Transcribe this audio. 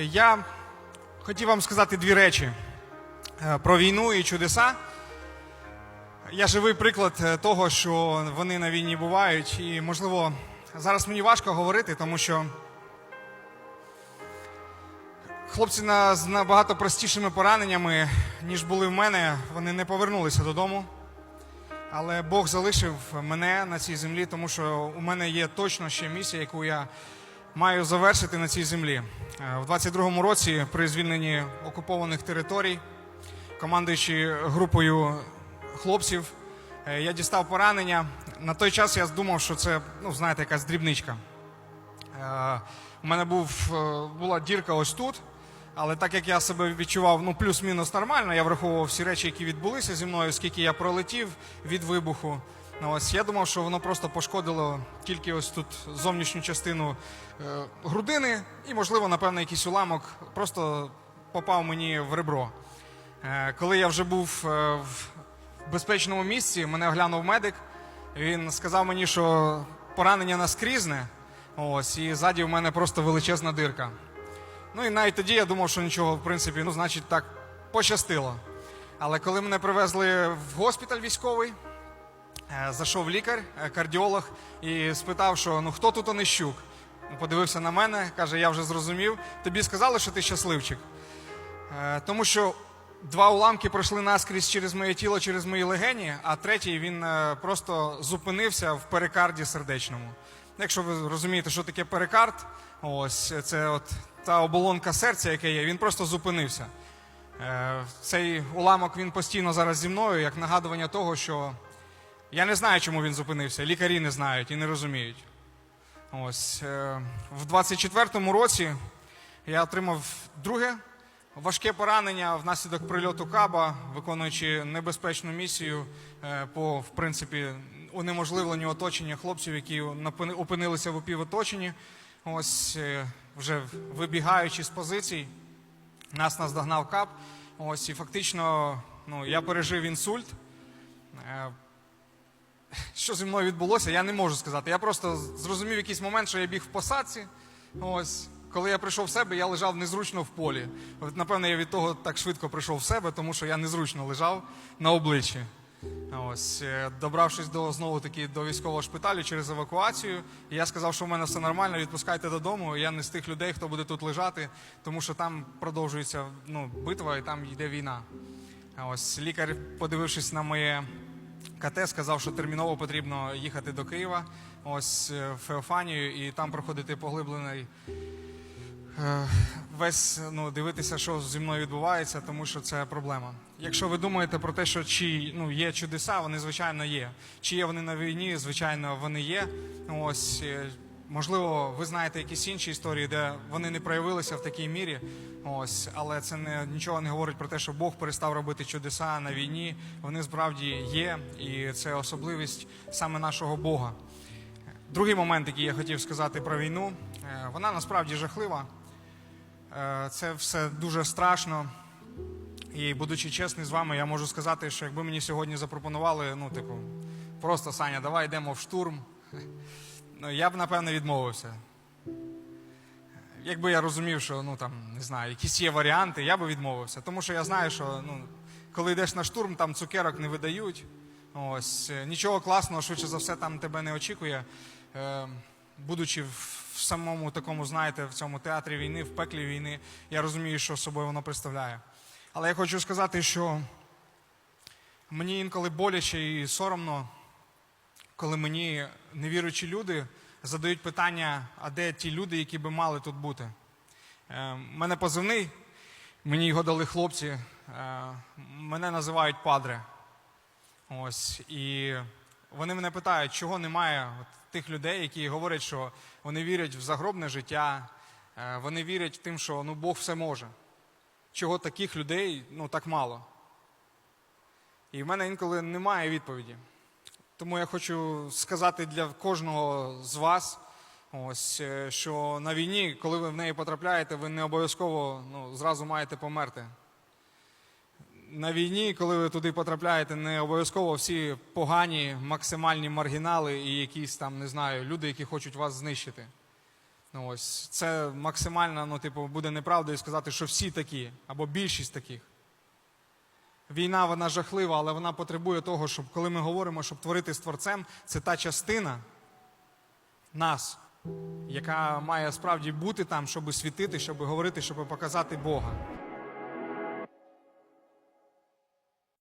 Я хотів вам сказати дві речі е, про війну і чудеса. Я живий приклад е, того, що вони на війні бувають. І, можливо, зараз мені важко говорити, тому що хлопці з набагато простішими пораненнями, ніж були в мене, вони не повернулися додому. Але Бог залишив мене на цій землі, тому що у мене є точно ще місія, яку я маю завершити на цій землі. Е, В 22-му році, при звільненні окупованих територій, командуючи групою хлопців, е, я дістав поранення. На той час я думав, що це, ну, знаєте, якась дрібничка. Е, У мене був, була дірка ось тут, але так як я себе відчував ну, плюс-мінус нормально, я враховував всі речі, які відбулися зі мною, скільки я пролетів від вибуху. Ну, ось, я думав, що воно просто пошкодило тільки ось тут зовнішню частину е, грудини і, можливо, напевно, якийсь уламок просто попав мені в ребро. Е, коли я вже був е, в безпечному місці, мене оглянув медик. Він сказав мені, що поранення наскрізне, ось, і ззаді в мене просто величезна дирка. Ну і навіть тоді я думав, що нічого, в принципі, ну, значить, так пощастило. Але коли мене привезли в госпіталь військовий, зайшов лікар, е, кардіолог, і спитав, що ну хто тут Онищук? Подивився на мене, каже, я вже зрозумів. Тобі сказали, що ти щасливчик. Е, Тому що два уламки пройшли наскрізь через моє тіло, через мої легені, а третій він е, просто зупинився в перикарді сердечному. Якщо ви розумієте, що таке перикард, ось це от та оболонка серця, яке є, він просто зупинився. Е, Цей уламок він постійно зараз зі мною, як нагадування того, що я не знаю, чому він зупинився. Лікарі не знають і не розуміють. Ось е, в 24-му році я отримав друге важке поранення внаслідок прильоту Каба, виконуючи небезпечну місію е, по в принципі унеможливленню оточення хлопців, які опинилися в опівоточенні. Ось е, вже вибігаючи з позицій, нас наздогнав кап. Ось і фактично ну, я пережив інсульт. Що зі мною відбулося, я не можу сказати. Я просто зрозумів якийсь момент, що я біг в посадці. Ось, коли я прийшов в себе, я лежав незручно в полі. Напевно, я від того так швидко прийшов в себе, тому що я незручно лежав на обличчі. Ось, е, добравшись до знову таки до військового шпиталю через евакуацію, я сказав, що в мене все нормально, відпускайте додому. Я не з тих людей, хто буде тут лежати, тому що там продовжується ну, битва і там йде війна. Ось лікар, подивившись на моє КТ, сказав, що терміново потрібно їхати до Києва, ось е, в Феофанію, і там проходити поглиблений е, весь ну, дивитися, що зі мною відбувається, тому що це проблема. Якщо ви думаєте про те, що чи ну, є чудеса, вони звичайно є. Чи є вони на війні, звичайно, вони є. Ось е, можливо, ви знаєте якісь інші історії, де вони не проявилися в такій мірі. Ось, але це не нічого не говорить про те, що Бог перестав робити чудеса на війні. Вони справді є, і це особливість саме нашого Бога. Другий момент, який я хотів сказати про війну, е, вона насправді жахлива. Е, Це все дуже страшно. І будучи чесний з вами, я можу сказати, що якби мені сьогодні запропонували, ну, типу, просто Саня, давай йдемо в штурм. Ну, я б напевно відмовився. Якби я розумів, що ну там не знаю, якісь є варіанти, я би відмовився. Тому що я знаю, що ну, коли йдеш на штурм, там цукерок не видають. Ось е, нічого класного, швидше за все, там тебе не очікує. Е, будучи в самому такому, знаєте, в цьому театрі війни, в пеклі війни, я розумію, що собою воно представляє. Але я хочу сказати, що мені інколи боляче і соромно, коли мені невіруючі люди задають питання, а де ті люди, які би мали тут бути. Е, мене позивний, мені його дали хлопці, е, мене називають падре. Ось, і вони мене питають, чого немає тих людей, які говорять, що вони вірять в загробне життя, е, вони вірять в тим, що ну, Бог все може. Чого таких людей ну, так мало? І в мене інколи немає відповіді. Тому я хочу сказати для кожного з вас, ось, е, що на війні, коли ви в неї потрапляєте, ви не обов'язково ну, зразу маєте померти. На війні, коли ви туди потрапляєте, не обов'язково всі погані, максимальні маргінали і якісь там, не знаю, люди, які хочуть вас знищити. Ну, ось це максимально, ну, типу, буде неправдою сказати, що всі такі, або більшість таких. Війна вона жахлива, але вона потребує того, щоб коли ми говоримо, щоб творити з творцем, це та частина нас, яка має справді бути там, щоб світити, щоб говорити, щоб показати Бога.